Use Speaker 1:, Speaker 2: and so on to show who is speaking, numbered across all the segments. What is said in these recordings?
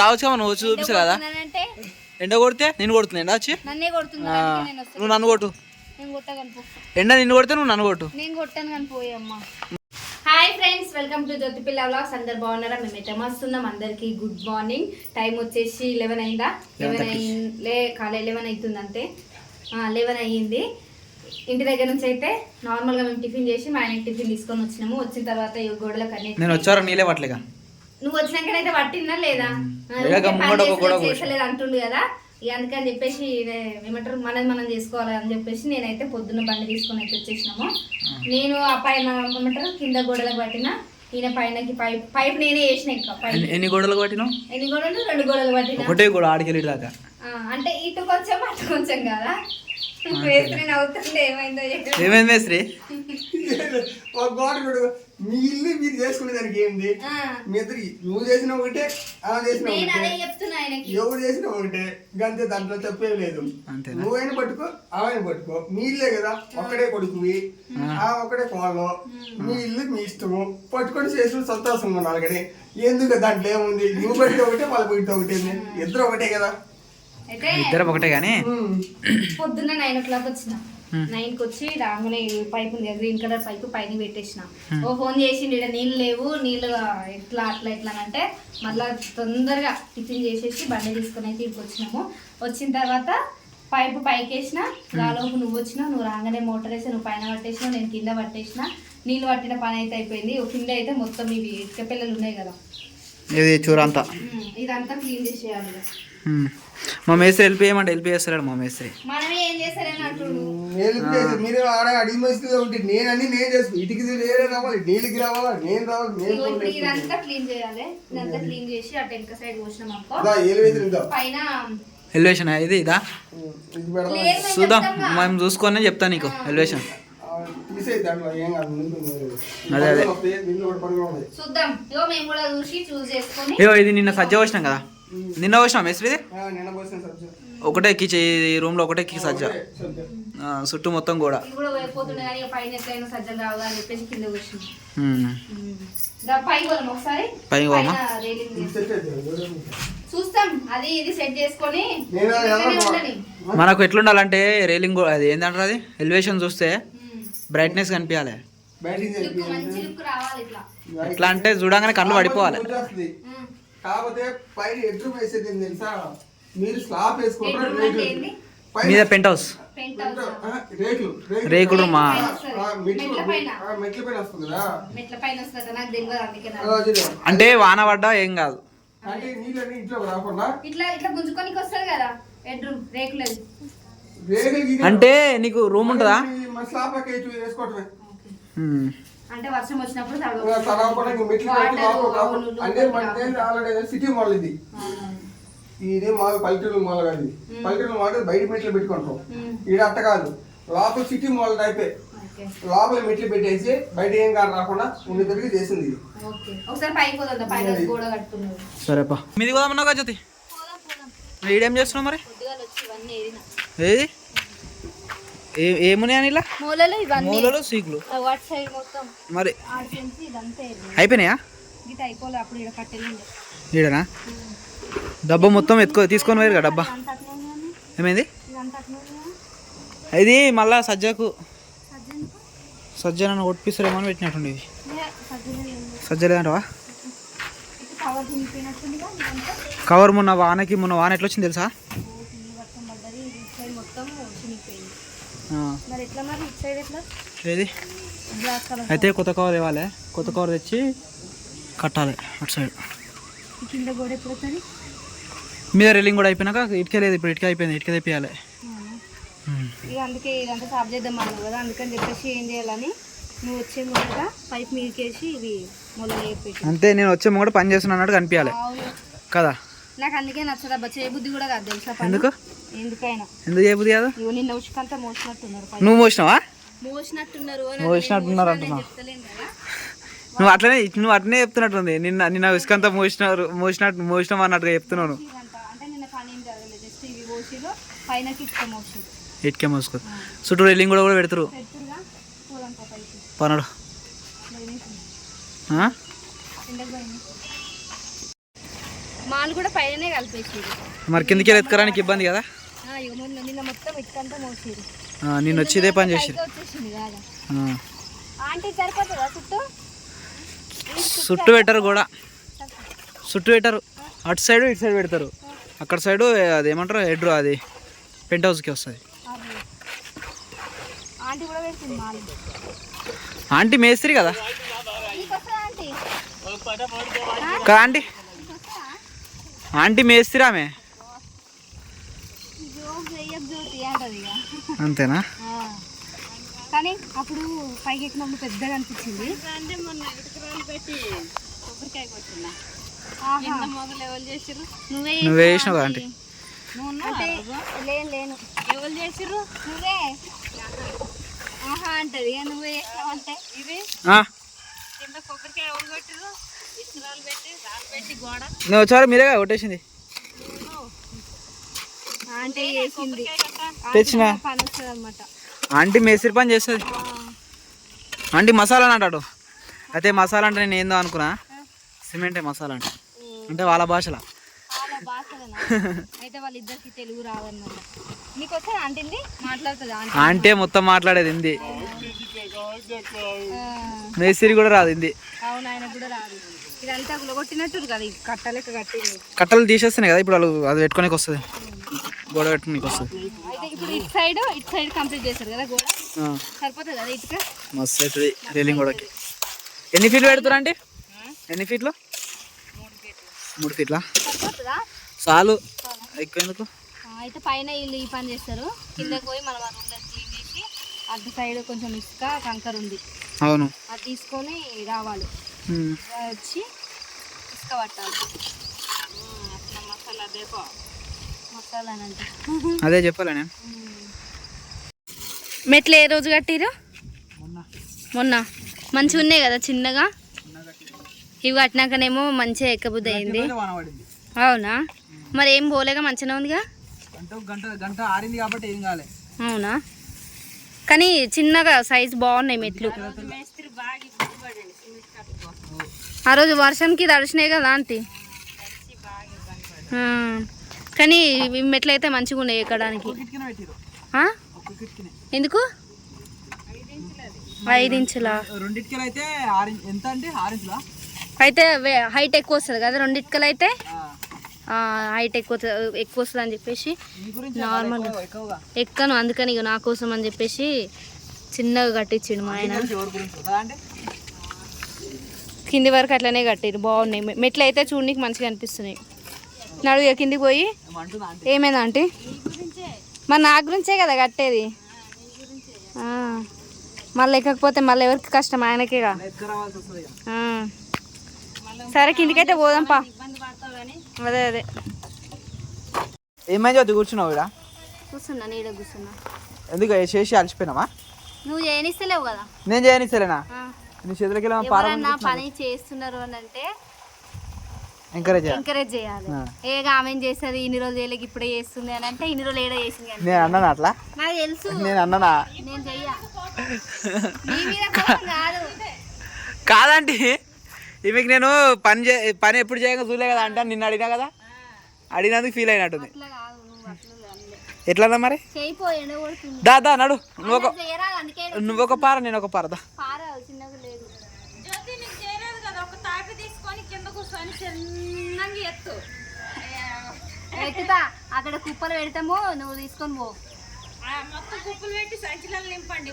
Speaker 1: రావచ్చు కదా నువ్వు వచ్చి చూపిస్తా కదా. ఎండ కొడితే నేను కొడుతున్నా ఎండ వచ్చి? నువ్వు నన్ను కొట్టు. ఎండ నిన్ను కొడితే నువ్వు నన్ను కొట్టు.
Speaker 2: నేను కొట్టాను కానీ పోయమ్మా hi friends welcome to Jyothi Pilla vlogs అందరు బాగున్నారా? మేము ఎట్లా వస్తున్నాం అందరికి గుడ్ మార్నింగ్ టైం వచ్చేసి లెవెన్ అయిందా? లెవెన్ అయింది కాలే లెవెన్ అవుతుంది అంతే లెవెన్ అయ్యింది. ఇంటి దగ్గర నుంచి అయితే నార్మల్గా మేము టిఫిన్ చేసి మా ఆయనకి టిఫిన్ తీసుకొని వచ్చినాము. వచ్చిన తర్వాత ఈ గోడలకు అన్ని
Speaker 1: నేను వచ్చారా?
Speaker 2: నువ్వు వచ్చినాకనైతే పట్టిందా లేదా? ఆ,
Speaker 1: లేదా
Speaker 2: ఊరికే
Speaker 1: గమ్మున
Speaker 2: పని
Speaker 1: ఒక గొడవ
Speaker 2: చేస్తలేదు,
Speaker 1: కూర్చో.
Speaker 2: చేస్తలేదు అంటుండు కదా. ఇక అందుకని చెప్పేసి ఏమంటారు మనది మనం చేసుకోవాలి అని చెప్పేసి నేనైతే పొద్దున్న బండి తీసుకొని అయితే వచ్చేసినాము. నేను ఆ పైన ఏమంటారు కింద గోడలకు పట్టిన ఈయన పైనకి పైప్ పైప్ నేనే వేసిన ఇంకా
Speaker 1: ఎన్ని- గోడలు కొట్టినావు
Speaker 2: ఎన్ని గోడలు? రెండు గోడలు పట్టిన.
Speaker 1: ఒకటే గోడ ఆడికెళ్ళి దాకా
Speaker 2: అంటే ఇటు కొంచెం అటు కొంచెం కదా? ఏమైందో ఏంటో.
Speaker 1: ఏమైంది మేస్త్రి
Speaker 3: ఒక గోడ కూడా మీ ఇల్లు మీరు చేసుకునే దానికి ఏంది మీ ఇద్దరికి నువ్వు చేసిన ఒకటే ఆమె చేసిన ఒకటే ఎవరు చేసిన ఒకటే. గంతే దాంట్లో తప్పేం లేదు. నువ్వైనా పట్టుకో ఆమెను పట్టుకో. మీ ఇల్లే కదా ఒక్కడే కొడుకువి. ఆ. ఒక్కడే కోళ్ళు మీ ఇల్లు మీ ఇష్టము. పట్టుకొని చేసిన సంతోషంగా ఉండాలి కానీ ఎందుకు దాంట్లో ఏముంది? నువ్వు పడితే ఒకటే వాళ్ళు పడితే ఒకటే. ఇద్దరు ఒకటే కదా.
Speaker 1: ఇద్దరం ఒకటే కానీ.
Speaker 2: పొద్దున్న నైన్ ఓ క్లాక్ వచ్చిన నైన్కి వచ్చి రాగానే ఈ పైప్ ఉంది గ్రీన్ కలర్ పైప్ పైన పెట్టేసిన. ఓ ఫోన్ చేసిండు ఇక్కడ నీళ్ళు లేవు నీళ్ళు ఎట్లా అట్లా ఎట్లా అని అంటే మళ్ళా తొందరగా టిఫిన్ చేసేసి బండి తీసుకొని అయితే ఇక్కడికి వచ్చినాము. వచ్చిన తర్వాత పైపు పైకేసిన గాలోపు నువ్వు వచ్చినావు నువ్వు రాగానే మోటార్ వేసి నువ్వు పైన పట్టేసినావు నేను కింద పట్టేసిన. నీళ్ళు పట్టిన పని అయితే అయిపోయింది. ఓ కింద అయితే మొత్తం ఇవి ఇటుక పిల్లలు ఉన్నాయి కదా.
Speaker 1: ఇది చూరంతా
Speaker 2: ఇదంతా క్లీన్ చేసేయాలి.
Speaker 1: మా మేస్త్రి హెల్ప్ చేయమంటే హెల్ప్ చేస్తాడు మా మేస్త్రి.
Speaker 2: మనమే ఏం చేస్తారని అంటుడు
Speaker 3: నేను చేసి మీరు ఆడ అడిగి మస్తు ఉంటే నేను అన్ని నేను చేసుకు ఇటుకి వేరే రావాలి నీళ్ళకి రావాలా నేను రావాలి నేను
Speaker 2: ఇదిగో ఇప్పుడు
Speaker 3: రావాలి.
Speaker 2: ఇదంతా క్లీన్ చేయాలి. ఇదంతా క్లీన్ చేసి అటు వెనక సైడ్ పోసినాం అనుకో.
Speaker 3: ఇదా, ఏలు వేసి ఇదా.
Speaker 2: పైన
Speaker 1: ఎలివేషన్ ఇది ఇదా చూద్దాం. మేము చూసుకొని చెప్తా నీకు ఎలివేషన్
Speaker 3: ఆ, తీసేయి దాంట్లో ఏం కాదు ముందు ముందు.
Speaker 1: అదే, అదే.
Speaker 2: ఇగో
Speaker 1: ఇది నిన్న సజ్జ వచ్చినాం కదా. నిన్న
Speaker 3: పోసిన సబ్జీ.
Speaker 1: ఒకటే కిచ్ ఈ రూమ్లో ఒకటే కి సజ్జ చుట్టూ మొత్తం కూడా
Speaker 3: ఎలా
Speaker 2: ఉండని.
Speaker 1: మనకు ఎట్లుండాలంటే రైలింగ్ అది ఏంటంటారు అది? ఎలివేషన్ చూస్తే. బ్రైట్నెస్ కనిపించాలి ఎట్లా అంటే చూడంగానే కళ్ళు పడిపోవాలి.
Speaker 3: కాకపోతే పైన ఎడ్రు వేసేది ఏంది తెలుసా? మీరు స్లాబ్ వేసుకుంటారు
Speaker 1: మీద పెంట్ హౌస్.
Speaker 3: రేకులు
Speaker 1: మా
Speaker 3: మెట్లు
Speaker 2: పైన.
Speaker 3: వస్తుంది కదా?
Speaker 2: మెట్ల పైన వస్తుందట నాకు తెలియదు అందుకే
Speaker 3: ఆ,
Speaker 2: నాకు.
Speaker 3: చూడు.
Speaker 1: అంటే వాన పడ్డా ఏం కాదు.
Speaker 3: అంటే నీళ్ళని ఇంట్లో రాకుండా
Speaker 2: ఇట్లా ఇట్లా గుంజుకోనికి వస్తుంది కదా బెడ్రూమ్ రేకులది.
Speaker 3: రేకులు గీకులు-
Speaker 1: అంటే నీకు రూమ్ ఉంటుందా?
Speaker 3: స్లాబ్ వేసుకోవటమే.
Speaker 2: అంటే వర్షం వచ్చినప్పుడు
Speaker 3: అంటే ఆల్రెడీ సిటీ మోడల్ ఇది. ఇది మాది పల్లెటూరు మోడల్ కాదు ఇది. పల్లెటూరు మోడల్ బయట మెట్లు పెట్టుకుంటాం. ఈడ అట్ట కాదు. లోపల సిటీ మోడల్ టైపే లోపల మెట్లు పెట్టేసి బయట ఏం కాదు రాకుండా ఉండి తిరిగి చేసింది ఇది.
Speaker 1: సరేపా. మీది కూడా ఉన్నావు జ్యోతి? ఈడేం చేస్తున్నావు మరి? ఏది? ఏ ఏమున్నాయని ఇలా
Speaker 2: మూలలో ఇవన్నీ.
Speaker 1: మూలలు సీకులు.
Speaker 2: వాట్ సైడ్ మొత్తం.
Speaker 1: మరి అయిపోయినాయా?
Speaker 2: గిట అయిపోలే అప్పుడు ఇక్కడ కట్టెలుండే.
Speaker 1: ఈడనా? డబ్బా మొత్తం ఎత్తుకో తీసుకొని పోయారు కదా డబ్బా. ఏమైంది? ఇది మళ్ళా సజ్జకు. సజ్జ నన్ను ఒట్టిస్తారేమో అని పెట్టినట్టుండి ఇది
Speaker 2: లే, సజ్జనే లేదు.
Speaker 1: సజ్జలేదంటవా?
Speaker 2: ఇటు కవర్ తినిపోయినట్టుందిగా ఇదంతా.
Speaker 1: కవర్ మొన్న వానకి మొన్న వాన ఎట్లా వచ్చింది తెలుసా
Speaker 2: ఓ ఫుల్ వర్షం పడ్డది ఇటు సైడ్ మొత్తం చినిగిపోయింది
Speaker 1: ఆ,
Speaker 2: మరి ఎట్లా మరి? ఇటు సైడ్ ఎట్లా?
Speaker 1: ఏది?
Speaker 2: బ్లాక్ కలర్
Speaker 1: అయితే కొత్త కవర్ ఇవ్వాలి కొత్త కవర్ తెచ్చి కట్టాలి అటు సైడ్.
Speaker 2: కింద గోడ ఎప్పుడు వస్తుంది?
Speaker 1: మీద రైలింగ్ కూడా అయిపోయినాక ఇటుక లేదు ఇప్పుడు ఇటుక అయిపోయింది ఇటుక తెప్పియాలి.
Speaker 2: ఇక అందుకే ఇదంతా సాఫ్ చేద్దాం అన్నావు కదా అందుకని చెప్పేసి ఏం చేయాలని నువ్వు వచ్చే ముందుగా పైప్ మీదకేసి ఇవి మొదలు వేయపెట్టి
Speaker 1: అంతే నేను వచ్చే ముంగట పని చేస్తున్నా అన్నట్టు కనిపించాలి
Speaker 2: అవును.
Speaker 1: కదా?
Speaker 2: నాకు అందుకే నచ్చదబ్బా చేయబుద్ధి కూడా కాదు తెలుసా పని?
Speaker 1: ఎందుకు?
Speaker 2: ఎందుకైనా.
Speaker 1: ఎందుకు కదా
Speaker 2: నిన్న మోసినట్టున్నారు
Speaker 1: నువ్వు మోసినావా?
Speaker 2: మోసినట్టున్నారు
Speaker 1: అంటున్నావు. నువ్వు అట్లనే నువ్వు అట్లనే చెప్తున్నట్టుంది. నిన్న నిన్న ఇసుకంతా మోసినారు మోసినట్టు మోసినాం అన్నట్టుగా చెప్తున్నాను
Speaker 2: ఇటుక
Speaker 1: మోసుకో చుట్టూ రైలింగ్ కూడా కూడా పెడతారు పనుడు.
Speaker 2: మాలు కూడా పైననే కలిపేసారు
Speaker 1: మరి కిందికి వెళ్ళి ఎత్తుకోవడానికి ఇబ్బంది కదా?
Speaker 2: ఇక మొన్న నిన్న మొత్తం ఇటుకంతా మోసారు
Speaker 1: ఆ, నిన్ను వచ్చి ఇదే పని చేసి.
Speaker 2: ఆంటీ సరిపోతుందా చుట్టూ?
Speaker 1: చుట్టూ పెట్టరు కూడా చుట్టూ పెట్టరు. అటు సైడ్ ఇటు సైడ్ పెడతారు. అక్కడ సైడు అది ఏమంటారు? హెడ్ అది. పెంట్ హౌస్కి వస్తుంది.
Speaker 2: ఆంటీ
Speaker 1: మేస్త్రి కదా? కదా ఆంటీ? ఆంటీ మేస్త్రి ఆమె
Speaker 2: జోక్ చెయ్యకు జ్యోతి అంటది ఇక
Speaker 1: అంతేనా.
Speaker 2: కానీ అప్పుడు పైకి ఎక్కినప్పుడు పెద్దగా అనిపించింది. ఆహా. నువ్వే
Speaker 1: నువ్వే చేసినావు కదా ఆంటీ.
Speaker 2: అంటే లేను లేను. ఎవరు చేసిర్రు? నువ్వే. ఆహా అంటది. ఇక నువ్వే చేసినావు అంటే? ఇది
Speaker 1: ఆ.
Speaker 2: కింద కొబ్బరికాయ ఎవరు కొట్టిరు ఇసురాలు పెట్టి రాళ్ళు పెట్టి గోడ.
Speaker 1: నువ్వు వచ్చారు మీరేగా కొట్టేసింది?
Speaker 2: చేసింది
Speaker 1: తెచ్చినా.
Speaker 2: పని వస్తుంది అనమాట
Speaker 1: ఆంటీ మేస్త్రి పని చేస్తుంది. ఆంటీ మసాలా అని అంటాడు. అయితే మసాలా అంటే నేను ఏందో అనుకున్నా. సిమెంటే మసాలా అంటే. అంటే వాళ్ళ భాషలో.
Speaker 2: చాలా భాషలేనా? అయితే వాళ్ళిద్దరికి తెలుగు రాదన్నమాట. నీకు వచ్చా ఆంటీంది మాట్లాడుతుంది ఆంటీ
Speaker 1: ఆంటీ మొత్తం మాట్లాడేది హిందీ.
Speaker 2: ఆ,
Speaker 1: మేస్త్రి కూడా రాదు హిందీ.
Speaker 2: అవును ఆయన కూడా రాదు. ఇదంతా గులగొట్టినట్టు కదా ఈ కట్టలెక్క కట్టింది.
Speaker 1: కట్టలు తీసేస్తున్నాయి కదా ఇప్పుడు వాళ్ళు అది పెట్టుకోనికి వస్తుంది గోడ పెట్టుకోనికి వస్తుంది.
Speaker 2: అయితే ఇప్పుడు ఇటు సైడ్ ఇటు సైడ్ కంప్లీట్ చేశారు కదా గోడ? సరిపోతుంది కదా ఇటుక?
Speaker 1: మస్తు అవుతుంది రైలింగ్ గోడకి. ఎన్ని ఫీట్లు పెడతారా అంటే ఎన్ని ఫీట్లు మూడు ఫీట్లా చాలు. ఎక్కువ ఎందుకు
Speaker 2: అయితే పైన వీళ్ళు ఈ పని చేస్తారు. కిందకి పోయి మనం ఆ రూమ్లో క్లీన్ చేసి అటు సైడ్ కొంచెం ఇసుక కంకర ఉంది.
Speaker 1: అవును.
Speaker 2: అది తీసుకొని రావాలి. వచ్చి ఇసుక పట్టాలి. అట్లా మసాలా దేపో.
Speaker 1: అదే చెప్పాలి నేను
Speaker 2: మెట్లు ఏ రోజు కట్టిరు మొన్న. మంచిగా ఉన్నాయి కదా చిన్నగా? ఇవి కట్టినాకనేమో మంచిగా ఎక్కబుద్ధి అయింది అవునా? మరి ఏం పోలేగా మంచిగా ఉందిగా?
Speaker 1: గంట గంట గంట ఆరింది కాబట్టి ఏం కాలే.
Speaker 2: అవునా? కానీ చిన్నగా సైజ్ బాగున్నాయి మెట్లు. ఆ రోజు వర్షంకి తడిచినాయి కదా ఆంటీ? కానీ ఇవి మెట్లు అయితే మంచిగా ఉన్నాయి ఎక్కడానికి. ఎందుకు?
Speaker 1: అయితే
Speaker 2: హైట్ ఎక్కువ వస్తుంది కదా రెండిటికలు అయితే హైట్ ఎక్కువ ఎక్కువ వస్తుంది అని చెప్పేసి నార్మల్. ఎక్కను అందుకని ఇక నా కోసం అని చెప్పేసి చిన్నగా కట్టించిండు మా ఆయన.
Speaker 1: కదా
Speaker 2: వరకు అట్లనే కట్టిరు బాగున్నాయి. మెట్లు అయితే చూడనీకి మంచిగా అనిపిస్తున్నాయి. నడుగు ఇక కిందికి పోయి. ఏమైందా ఆంటీ? మరి నా గురించే కదా కట్టేది? ఆ. మళ్ళీ ఎక్కకపోతే మళ్ళీ ఎవరికి కష్టం? ఆయనకేగా. సరే కిందికైతే పోదాంపా అదే అదే.
Speaker 1: ఏమైంది అది కూర్చున్నావు ఇక్కడ?
Speaker 2: కూర్చున్నా నీడ కూర్చున్నా.
Speaker 1: ఎందుకు? ఏ చేసి అలసిపోయినావా?
Speaker 2: నువ్వు చేయనిస్తలేవు కదా.
Speaker 1: నేను చేయనిస్తలేనా. నీ చేతులకి
Speaker 2: పని చేస్తున్నారు అని అంటే
Speaker 1: ఎంకరేజ్
Speaker 2: ఎంకరేజ్ చేయాలి. ఏగా ఆమె ఏం చేస్తుంది? ఇన్ని రోజులు చేయలేక ఇప్పుడే చేస్తుంది అని అంటే ఇన్ని రోజులు ఏడా చేసింది
Speaker 1: నేను అన్నాను అట్లా?
Speaker 2: నాకు తెలుసు.
Speaker 1: నేను అన్నానా?
Speaker 2: నేను కాదు.
Speaker 1: కాదండి. ఈమెకి నేను పని చే పని ఎప్పుడు చేయగా చూడలే కదా అంటే. నిన్ను అడిగినా కదా? అడిగినందుకు ఫీల్ అయినట్టుంది. ఎట్లన్నా మరి? దా దా నడు. నువ్వు ఒక నువ్వు ఒక పార నేను ఒక పార దా
Speaker 2: పార చిన్నగా లేదు ఎక్కుతా అక్కడ కుప్పలు పెడతాము నువ్వు తీసుకొని పో.
Speaker 4: మొత్తం కుప్పలు పెట్టి సంచులలో నింపండి.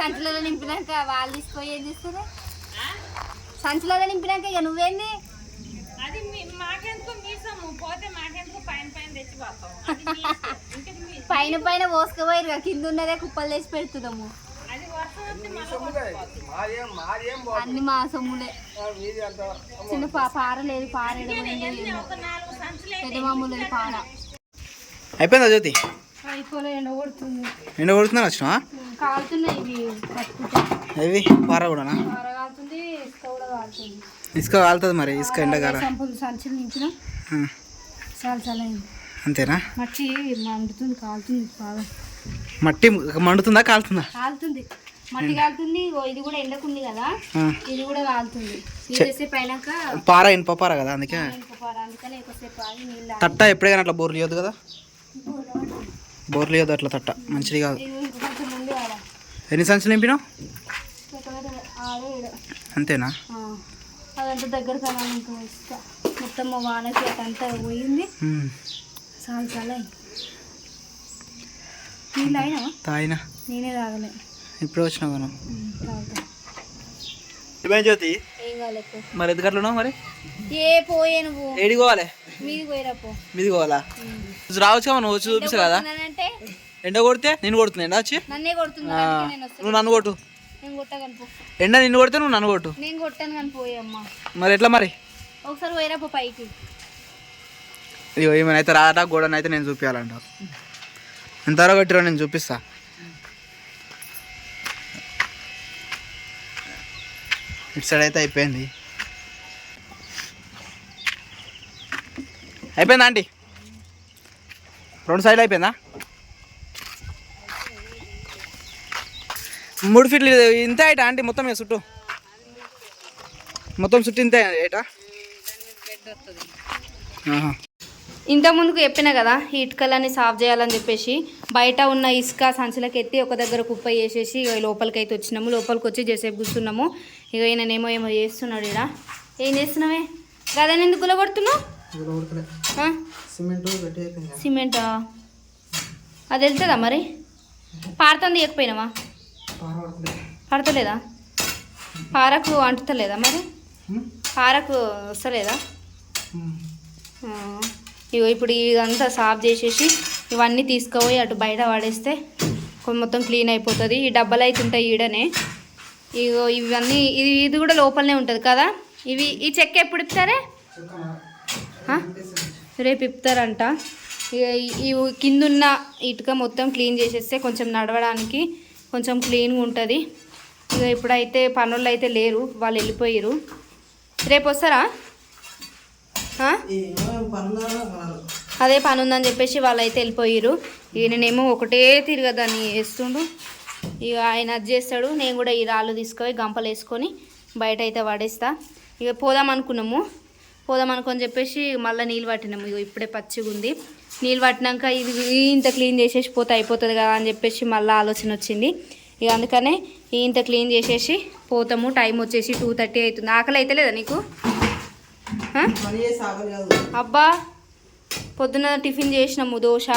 Speaker 2: సంచులలో నింపినాక వాళ్ళు తీసుకొని ఏం తీసుకుని సంచులలో నింపినాక ఇక నువ్వేంది?
Speaker 4: అది మాకెందుకు మీసము? పోతే మాకెందుకు పైన పైన తెచ్చిపోతాం అది మీ ఇష్టం. ఇంకది మీ
Speaker 2: పైన పైన పోసుకుపోయి కింద ఉన్నదే కుప్పలు తెచ్చి పెడుతున్నాము. అన్ని మా సొమ్ములే చిన్న పార లేదు పార పెద్ద మామూలు పార.
Speaker 1: అయిపోయిందా జ్యోతి?
Speaker 2: అయిపోలే ఎండ కొడుతుంది.
Speaker 1: నేను కొడుతున్నాను వచ్చినా
Speaker 2: కాలుతున్నాయి ఇవి
Speaker 1: పార కూడానా?
Speaker 2: పార కాలుతుంది ఇసుక కూడా కాలుతుంది.
Speaker 1: ఇసుక కాలుతుంది మరి ఇసుక
Speaker 2: సంచులు నించిన
Speaker 1: ఆ,
Speaker 2: చాలా చాలా
Speaker 1: అంతేనా?
Speaker 2: మట్టి మండుతుంది కాలుతుంది బాగా
Speaker 1: మట్టి మండుతుందా కాలుతుందా?
Speaker 2: కాలుతుంది. మట్టి కాలుతుంది ఇగో ఇది కూడా ఎండకుంది కదా. ఇది కూడా కాలుతుంది. అయినాక
Speaker 1: పార ఇనుప పార కదా అందుకే?
Speaker 2: ఇంకో పార అందుకని ఎక్కువసేపు ఆగి నీళ్ళు
Speaker 1: తట్ట ఎప్పుడే కానీ అట్లా బోర్లు ఇవ్వద్దు కదా? బోర్లు ఇవ్వద్దు అట్లా తట్ట మంచిది కాదు. ఎన్ని సంచులు నింపినావు. అంతేనా.
Speaker 2: అదంతా దగ్గర మొత్తం మా వానకి అదంతా పోయింది. చాలా చాలా
Speaker 1: తాగినా.
Speaker 2: నేనే తాగలే.
Speaker 1: ఇప్పుడే వచ్చినావు మనం జ్యోతి మరి ఎందుకు అట్లున్నావు మరి?
Speaker 2: ఏ పోయే నువ్వు.
Speaker 1: ఏడికి పోవాలి?
Speaker 2: మీది పోయిరా పో.
Speaker 1: మీది పోవాలా? రావచ్చు కదా నువ్వు వచ్చి చూపిస్తా కదా.
Speaker 2: అంటే
Speaker 1: ఎండ కొడితే నేను కొడుతున్నా ఎండ వచ్చి?
Speaker 2: నన్నే
Speaker 1: నువ్వు నన్ను కొట్టు.
Speaker 2: నేను కొట్టగలను పో.
Speaker 1: ఎండ నిన్ను కొడితే నువ్వు నన్ను కొట్టు.
Speaker 2: నేను కొట్టాను కానీ పోయమ్మా
Speaker 1: మరి ఎట్లా మరి?
Speaker 2: ఒకసారి పోయిరా పో పైకి.
Speaker 1: ఇగో ఏమైనా రాట గోడని అయితే నేను చూపించాలంట ఎంతవరకు కట్టిరో నేను చూపిస్తా. ఇటు సైడ్ అయితే అయిపోయింది. అయిపోయిందా ఆంటీ? రెండు సైడ్లు అయిపోయిందా? మూడు ఫీట్లు ఇంతే అయిట ఆంటీ మొత్తం మీద చుట్టూ? మొత్తం చుట్టూ ఇంతే ఏటా ఆహా.
Speaker 2: ఇంత ముందుకు చెప్పిన కదా ఈ ఇటుకలన్నీ సాఫ్ చేయాలని చెప్పేసి బయట ఉన్న ఇసుక సంచులకు ఎత్తి ఒక దగ్గర కుప్ప చేసేసి ఇక లోపలికి అయితే వచ్చినాము. లోపలికి వచ్చి చేసేపు కూర్చున్నాము. ఇక ఈయననేమో ఏమో చేస్తున్నాడు ఇక్కడ ఏం చేస్తున్నావే? గదని ఎందుకు గులగొడుతున్నావు?
Speaker 1: సిమెంట్
Speaker 2: అది వెళ్తుందా మరి? పారతం తీయకపోయినావా పడతలేదా పారకు అంటుతలేదా మరి? పారకు వస్తలేదా? ఇగో ఇప్పుడు ఇదంతా సాఫ్ చేసేసి ఇవన్నీ తీసుకుపోయి అటు బయట పడేస్తే మొత్తం క్లీన్ అయిపోతుంది. ఈ డబ్బాలు అయితే ఉంటాయి ఈడనే. ఇగో ఇవన్నీ ఇది ఇది కూడా లోపలనే ఉంటుంది కదా? ఇవి ఈ చెక్క ఎప్పుడు ఇప్పుతారే రేపు ఇప్పుతారంట ఇవి ఈ- కిందున్న ఇటుక మొత్తం క్లీన్ చేసేస్తే కొంచెం నడవడానికి కొంచెం క్లీన్గా ఉంటుంది. ఇక ఇప్పుడైతే పనులు అయితే లేరు వాళ్ళు వెళ్ళిపోయారు రేపు వస్తారా? అదే పని ఉందని చెప్పేసి వాళ్ళు అయితే వెళ్ళిపోయారు నేనేమో ఒకటే తిరగదాన్ని వేస్తుండు ఇక ఆయన అది చేస్తాడు నేను కూడా ఈ రాళ్ళు తీసుకొని గంపలు వేసుకొని బయట అయితే పడేస్తా. ఇక పోదాం అనుకున్నాము. పోదాం అనుకొని చెప్పేసి మళ్ళీ నీళ్ళు పట్టినాము. ఇక ఇప్పుడే పచ్చిగా ఉంది. నీళ్ళు పట్టినాక ఇది ఇంత క్లీన్ చేసేసి పోతే అయిపోతుంది కదా అని చెప్పేసి మళ్ళీ ఆలోచన వచ్చింది. ఇక అందుకనే ఇంత క్లీన్ చేసేసి పోతాము. టైం వచ్చేసి టూ థర్టీ అవుతుంది ఆకలి అయితే లేదా నీకు? అబ్బా పొద్దున టిఫిన్ చేసినాము దోశ.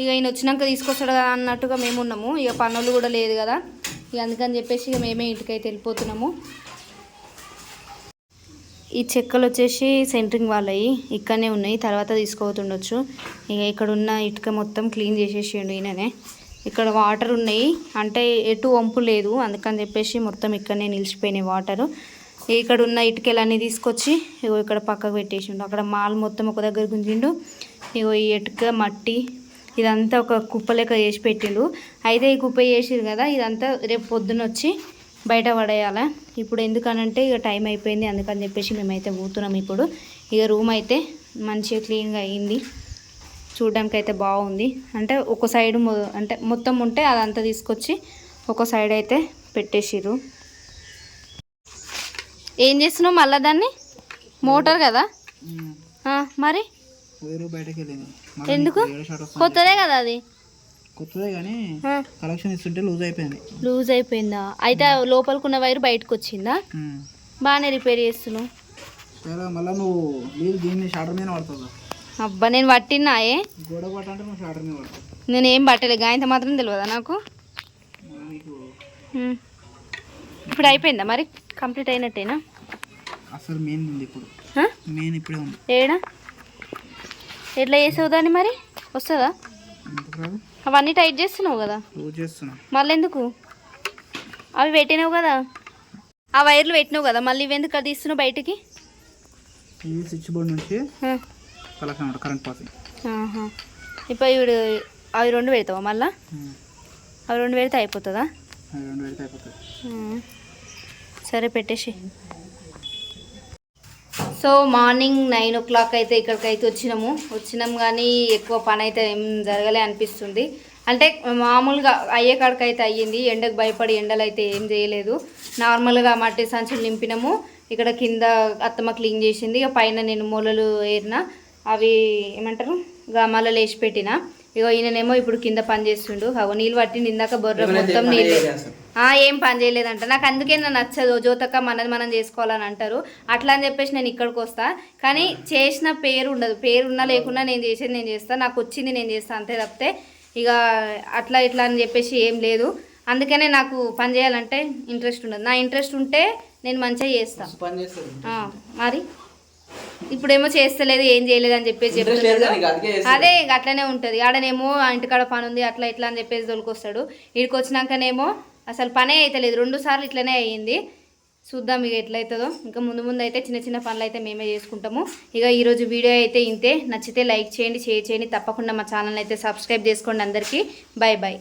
Speaker 2: ఇక ఈయన వచ్చినాక తీసుకొస్తాడు కదా అన్నట్టుగా మేము ఉన్నాము. ఇక పనులు కూడా లేదు కదా. ఇక అందుకని చెప్పేసి ఇక మేమే ఇంటికైతే వెళ్ళిపోతున్నాము. ఈ చెక్కలు వచ్చేసి సెంటరింగ్ వాళ్ళవి ఇక్కడనే ఉన్నాయి. తర్వాత తీసుకోతుండొచ్చు ఇక ఇక్కడ ఉన్న ఇటుక మొత్తం క్లీన్ చేసేసిండు ఈయననే. ఇక్కడ వాటర్ ఉన్నాయి. అంటే ఎటు వంపు లేదు. అందుకని చెప్పేసి మొత్తం ఇక్కడనే నిలిచిపోయినాయి వాటరు. ఇక్కడ ఉన్న ఇటుకలన్నీ తీసుకొచ్చి ఇగో ఇక్కడ పక్కకు పెట్టేసిండు. అక్కడ మాల్ మొత్తం ఒక దగ్గర గుంజిండు. ఇగో ఈ ఇటుక మట్టి ఇదంతా ఒక కుప్ప లెక్క చేసి పెట్టిండు అయితే ఈ కుప్ప చేసిరు కదా ఇదంతా రేపు పొద్దున వచ్చి బయట పడేయాలి? ఇప్పుడు ఎందుకనంటే ఇక టైం అయిపోయింది అందుకని చెప్పేసి మేమైతే పోతున్నాం ఇప్పుడు. ఇక రూమ్ అయితే మంచిగా క్లీన్గా అయ్యింది చూడడానికి అయితే బాగుంది. అంటే ఒక సైడ్ అంటే మొత్తం ఉంటే అదంతా తీసుకొచ్చి ఒక సైడ్ అయితే పెట్టేసిర్రు. ఏం చేస్తున్నావు మళ్ళీ దాన్ని? మోటార్ కదా? మరి?
Speaker 1: వేరు బయటకు వెళ్ళింది.
Speaker 2: ఎందుకు? కొత్తదే కదా అది.
Speaker 1: కొత్తదే కానీ కలెక్షన్ ఇస్తుంటే లూజ్ అయిపోయింది.
Speaker 2: లూజ్ అయిపోయిందా? అయితే లోపలికున్న వైర్ బయటకు వచ్చిందా? బాగానే రిపేర్ చేస్తున్నావు.
Speaker 1: మళ్ళీ నువ్వు నీళ్ళు దీన్ని షాటర్ మీద పడుతుంది
Speaker 2: అబ్బా నేను పట్టినాయే
Speaker 1: గోడ పట్టంటే నువ్వు షాటర్ మీద పడుతుంది
Speaker 2: నేను ఏం పట్టలే గాయంత మాత్రం తెలియదా నాకు. ఇప్పుడు అయిపోయిందా మరి? కంప్లీట్ అయినట్టేనా?
Speaker 1: అసలు మెయిన్ ఉంది ఇప్పుడు? మెయిన్ ఇప్పుడే ఉంది.
Speaker 2: ఏడా? ఎట్లా చేసావు దాన్ని మరి? వస్తుందా? అవన్నీ టైట్ చేస్తున్నావు కదా? మళ్ళీ ఎందుకు అవి పెట్టినావు కదా? ఆ వైర్లు పెట్టినావు కదా మళ్ళీ ఇవి ఎందుకు తీస్తున్నావు బయటికి?
Speaker 1: ఈ స్విచ్ బోర్డ్ నుంచి కరెంట్ పాసింగ్.
Speaker 2: ఇప్పుడు ఇవి అవి రెండు పెడతావా మళ్ళా? అవి రెండు పెడితే అయిపోతుందా?
Speaker 1: రెండు పెడితే అయిపోతుంది.
Speaker 2: ఉమ్. సరే పెట్టేసి. So morning nine o'clock అయితే ఇక్కడికి అయితే వచ్చినాము. వచ్చినాం కానీ ఎక్కువ పని అయితే ఏం జరగలే అనిపిస్తుంది. అంటే మామూలుగా అయ్యే కాడికి అయితే అయ్యింది. ఎండకు భయపడి ఎండలు అయితే ఏం చేయలేదు. నార్మల్గా మట్టి సంచులు నింపినాము. ఇక్కడ కింద అత్తమ్మ క్లీన్ చేసింది. ఇక పైన నేను మూలలు ఏరిన అవి ఏమంటారు? గమాలలో వేసి పెట్టిన. ఇక ఈయననేమో ఇప్పుడు కింద పని చేస్తుండు. అగో నీళ్ళు పట్టిండి ఇందాక బొర్ర మొత్తం నీళ్ళు. ఆ, ఏం పని చేయలేదంట. నాకు అందుకే నాకు నచ్చదు. జ్యోతక్క మనది మనం చేసుకోవాలని అంటారు. అట్లా అని చెప్పేసి నేను ఇక్కడికి వస్తా. కానీ చేసిన పేరు ఉండదు. పేరు ఉన్నా లేకున్నా నేను చేసేది నేను చేస్తాను నాకు వచ్చింది నేను చేస్తాను అంతే తప్పితే ఇక అట్లా ఇట్లా అని చెప్పేసి ఏం లేదు. అందుకనే నాకు పని చేయాలంటే ఇంట్రెస్ట్ ఉండదు. నా ఇంట్రెస్ట్ ఉంటే నేను మంచిగా చేస్తాను మరి? ఇప్పుడేమో చేస్తలేదు ఏం చేయలేదు అని చెప్పేసి చెప్తున్నాడు. అదే ఇక అట్లనే ఉంటుంది. ఆడనేమో ఆ ఇంటికాడ పని ఉంది అట్లా ఇట్లా అని చెప్పేసి దొరికొస్తాడు ఇక్కడికి వచ్చినాకనేమో అసలు పనే అవుతలేదు రెండు సార్లు ఇట్లనే అయ్యింది చూద్దాం ఇక ఎట్లయితుందో. ఇంకా ముందు ముందు అయితే చిన్న చిన్న పనులు అయితే మేమే చేసుకుంటాము. ఇక ఈరోజు వీడియో అయితే ఇంతే. నచ్చితే లైక్ చేయండి షేర్ చేయండి. తప్పకుండా మా ఛానల్ అయితే సబ్స్క్రైబ్ చేసుకోండి అందరికీ. Bye bye